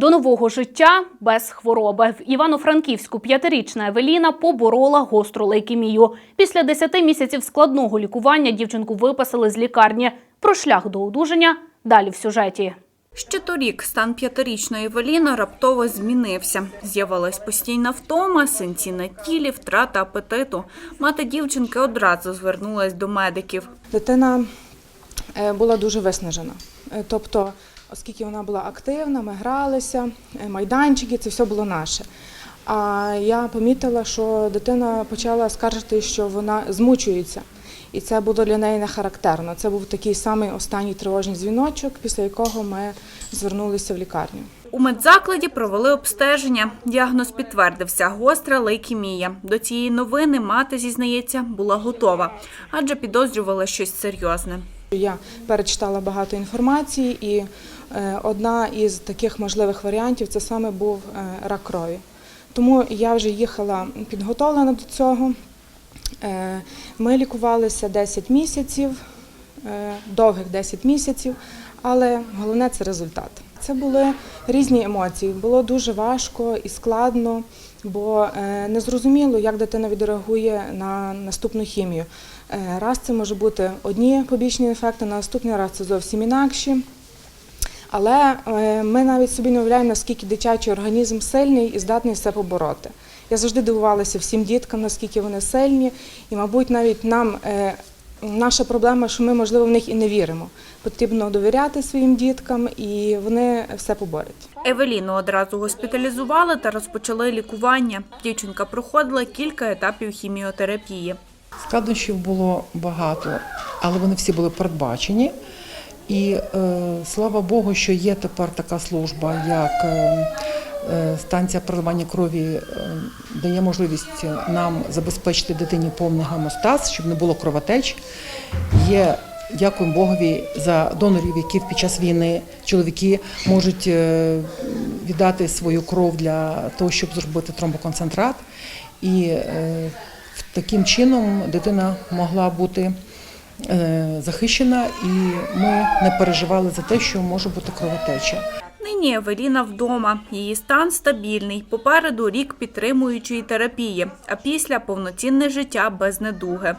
До нового життя без хвороби в Івано-Франківську п'ятирічна Евеліна поборола гостру лейкемію. Після 10 місяців складного лікування дівчинку виписали з лікарні. Про шлях до одужання далі в сюжеті. Ще торік стан п'ятирічної Евеліни раптово змінився. З'явилась постійна втома, синці на тілі, втрата апетиту. Мати дівчинки одразу звернулась до медиків. Дитина е, була дуже виснажена. Е, Тобто, оскільки вона була активна, ми гралися, е, майданчики, це все було наше. А я помітила, що дитина почала скаржити, що вона змучується. І це було для неї не характерно. Це був такий самий останній тривожний дзвіночок, після якого ми звернулися в лікарню. У медзакладі провели обстеження. Діагноз підтвердився – гостра лейкемія. До цієї новини мати, зізнається, була готова, адже підозрювала щось серйозне. Я перечитала багато інформації, і е, одна із таких можливих варіантів це саме був е, рак крові. Тому я вже їхала підготовлена до цього. Е, Ми лікувалися 10 місяців, довгих 10 місяців, але головне це результат. Це були різні емоції. Було дуже важко і складно, бо е, незрозуміло, як дитина відреагує на наступну хімію. Е, Раз це може бути одні побічні ефекти, на наступний раз це зовсім інакші. Але е, ми навіть собі не уявляємо, наскільки дитячий організм сильний і здатний все побороти. Я завжди дивувалася всім діткам, наскільки вони сильні, і, мабуть, навіть нам е, наша проблема, що ми, можливо, в них і не віримо. Потрібно довіряти своїм діткам, і вони все поборють. Евеліну одразу госпіталізували та розпочали лікування. Дівчинка проходила кілька етапів хіміотерапії. Складнощів було багато, але вони всі були передбачені. І е, слава Богу, що є тепер така служба, як е, е, станція переливання крові е, дає можливість нам забезпечити дитині повний гемостаз, щоб не було кровотеч. Є, дякуємо Богові, за донорів, які під час війни чоловіки можуть е, віддати свою кров для того, щоб зробити тромбоконцентрат. І е, таким чином дитина могла бути е, захищена, і ми не переживали за те, що може бути кровотеча. Нині Евеліна вдома. Її стан стабільний. Попереду рік підтримуючої терапії, а після повноцінне життя без недуги.